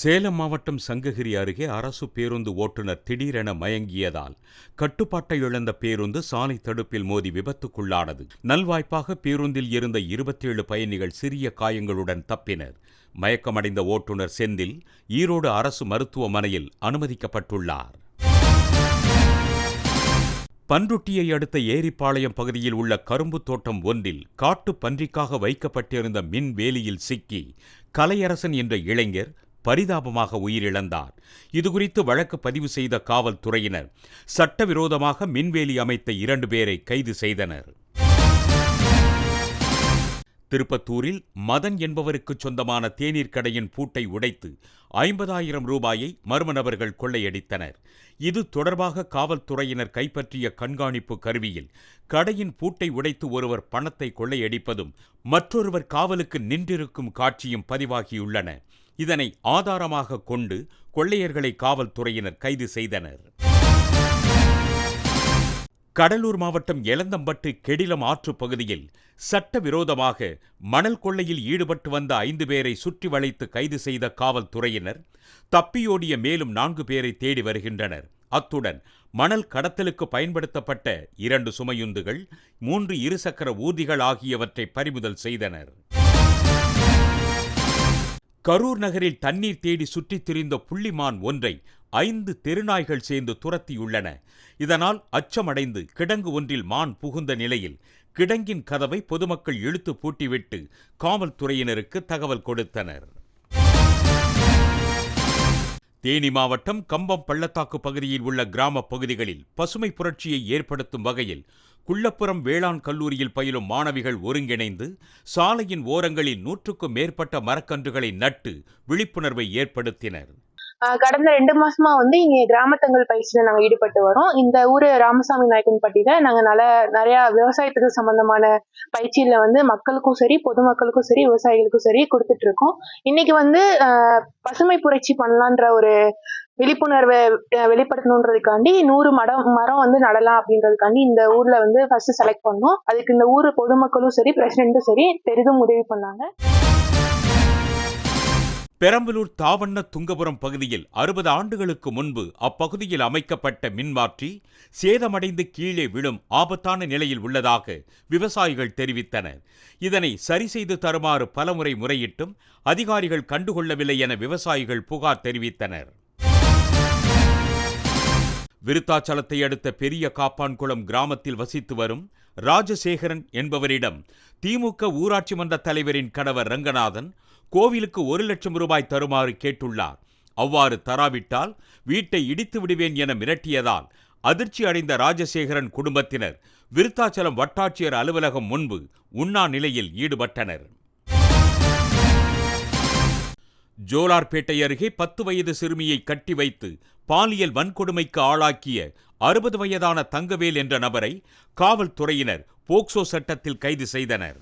சேலம் மாவட்டம் சங்ககிரி அருகே அரசு பேருந்து ஓட்டுநர் திடீரென மயங்கியதால் கட்டுப்பாட்டை இழந்த பேருந்து சாலை தடுப்பில் மோதி விபத்துக்குள்ளானது. நல்வாய்ப்பாக பேருந்தில் இருந்த இருபத்தேழு பயணிகள் சிறிய காயங்களுடன் தப்பினர். மயக்கமடைந்த ஓட்டுநர் செந்தில் ஈரோடு அரசு மருத்துவமனையில் அனுமதிக்கப்பட்டுள்ளார். பன்ருட்டியை அடுத்த ஏரிப்பாளையம் பகுதியில் உள்ள கரும்பு தோட்டம் ஒன்றில் காட்டு பன்றிக்காக வைக்கப்பட்டிருந்த மின் வேலியில் சிக்கி கலையரசன் என்ற இளைஞர் பரிதாபமாக உயிரிழந்தார். இதுகுறித்து வழக்கு பதிவு செய்த காவல்துறையினர் சட்டவிரோதமாக மின்வேலி அமைத்த இரண்டு பேரை கைது செய்தனர். திருப்பத்தூரில் மதன் என்பவருக்கு சொந்தமான தேநீர் கடையின் பூட்டை உடைத்து ஐம்பதாயிரம் ரூபாயை மர்ம நபர்கள் கொள்ளையடித்தனர். இது தொடர்பாக காவல்துறையினர் கைப்பற்றிய கண்காணிப்பு கருவியில் கடையின் பூட்டை உடைத்து ஒருவர் பணத்தை கொள்ளையடிப்பதும் மற்றொருவர் காவலுக்கு நின்றிருக்கும் காட்சியும் பதிவாகியுள்ளன. இதனை ஆதாரமாக கொண்டு கொள்ளையர்களை காவல்துறையினர் கைது செய்தனர். கடலூர் மாவட்டம் எலந்தம்பட்டு கெடிலம் ஆற்று பகுதியில் சட்டவிரோதமாக மணல் கொள்ளையில் ஈடுபட்டு வந்த ஐந்து பேரை சுற்றி வளைத்து கைது செய்த காவல்துறையினர் தப்பியோடிய மேலும் நான்கு பேரை தேடி வருகின்றனர். அத்துடன் மணல் கடத்தலுக்கு பயன்படுத்தப்பட்ட இரண்டு சுமையுந்துகள் மூன்று இருசக்கர ஊர்திகள் ஆகியவற்றை பறிமுதல் செய்தனர். கரூர் நகரில் தண்ணீர் தேடி சுற்றித் திரிந்த புள்ளிமான் ஒன்றை ஐந்து தெருநாய்கள் சேர்ந்து துரத்தியுள்ளன. இதனால் அச்சமடைந்து கிடங்கு ஒன்றில் மான் புகுந்த நிலையில் கிடங்கின் கதவை பொதுமக்கள் இழுத்து பூட்டிவிட்டு காவல்துறையினருக்கு தகவல் கொடுத்தனர். தேனி மாவட்டம் கம்பம் பள்ளத்தாக்கு பகுதியில் உள்ள கிராம பகுதிகளில் பசுமை புரட்சியை ஏற்படுத்தும் வகையில் குள்ளப்புறம் வேளாண் கல்லூரியில் பயிலும் மாணவிகள் ஒருங்கிணைந்து சாலையின் ஓரங்களில் நூற்றுக்கும் மேற்பட்ட மரக்கன்றுகளை நட்டு விழிப்புணர்வை ஏற்படுத்தினர். கடந்த ரெண்டு மாசமா வந்து இங்க கிராமத்தங்கள் பயிற்சியில நாங்க ஈடுபட்டு வரோம். இந்த ஊரு ராமசாமி நாயக்கன் பட்டியில நாங்க நல்ல நிறைய விவசாயத்துக்கு சம்பந்தமான பயிற்சியில வந்து மக்களுக்கும் சரி பொதுமக்களுக்கும் சரி விவசாயிகளுக்கும் சரி கொடுத்துட்டு இருக்கோம். இன்னைக்கு வந்து பசுமை புரட்சி பண்ணலான்ற ஒரு விழிப்புணர்வை வெளிப்படுத்தணுன்றதுக்காண்டி நூறு மடம் மரம் வந்து நடலாம் அப்படின்றதுக்காண்டி இந்த ஊர்ல வந்து ஃபர்ஸ்ட் செலக்ட் பண்ணோம். அதுக்கு இந்த ஊர் பொதுமக்களும் சரி பிரசிடென்ட்டும் சரி பெரிதும் உதவி பண்ணாங்க. பெரம்பலூர் தாவண்ண துங்கபுரம் பகுதியில் அறுபது ஆண்டுகளுக்கு முன்பு அப்பகுதியில் அமைக்கப்பட்ட மின்மாற்றி சேதமடைந்து கீழே விழும் ஆபத்தான நிலையில் உள்ளதாக விவசாயிகள் தெரிவித்தனர். இதனை சரி செய்து தருமாறு பலமுறை முறையிட்டும் அதிகாரிகள் கண்டுகொள்ளவில்லை என விவசாயிகள் புகார் தெரிவித்தனர். விருத்தாச்சலத்தை அடுத்த பெரிய காப்பான்குளம் கிராமத்தில் வசித்து வரும் ராஜசேகரன் என்பவரிடம் திமுக ஊராட்சி மன்ற தலைவரின் கணவர் ரங்கநாதன் கோவிலுக்கு ஒரு லட்சம் ரூபாய் தருமாறு கேட்டுள்ளார். அவ்வாறு தராவிட்டால் வீட்டை இடித்து விடுவேன் என மிரட்டியதால் அதிர்ச்சி அடைந்த ராஜசேகரன் குடும்பத்தினர் விருத்தாச்சலம் வட்டாட்சியர் அலுவலகம் முன்பு உண்ணா நிலையில் ஈடுபட்டனர். ஜோலார்பேட்டை அருகே பத்து வயது சிறுமியை கட்டி வைத்து பாலியல் வன்கொடுமைக்கு ஆளாக்கிய அறுபது வயதான தங்கவேல் என்ற நபரை காவல்துறையினர் போக்சோ சட்டத்தில் கைது செய்தனர்.